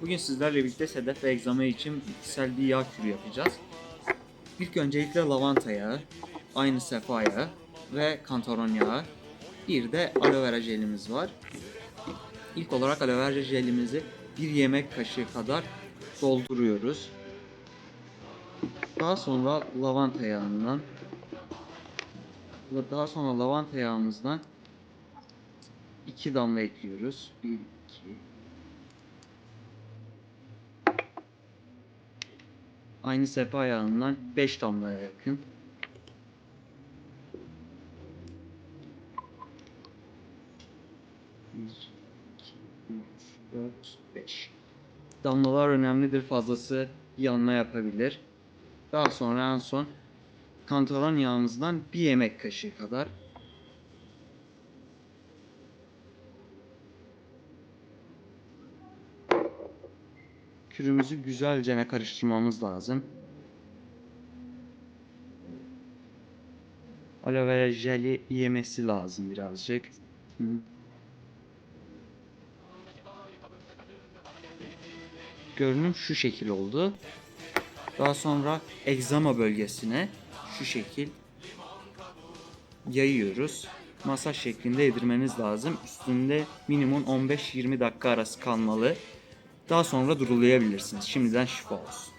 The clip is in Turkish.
Bugün sizlerle birlikte sedef ve egzama için bitkisel bir yağ kürü yapacağız. İlk öncelikle lavanta yağı, aynı sefa yağı ve kantaron yağı. Bir de aloe vera jelimiz var. İlk olarak aloe vera jelimizi bir yemek kaşığı kadar dolduruyoruz. Daha sonra lavanta yağından daha sonra lavanta yağımızdan iki damla ekliyoruz. Bir, iki, Aynı sefa yağından 5 damlaya yakın. Damlalar önemlidir. Fazlası yanma yapabilir. Daha sonra en son kantaron yağımızdan bir yemek kaşığı kadar kürümüzü güzelce karıştırmamız lazım. Aloe vera jeli yemesi lazım birazcık. Görünüm şu şekil oldu. Daha sonra egzama bölgesine şu şekil yayıyoruz. Masaj şeklinde yedirmeniz lazım. Üstünde minimum 15-20 dakika arası kalmalı. Daha sonra durulayabilirsiniz. Şimdiden şifa olsun.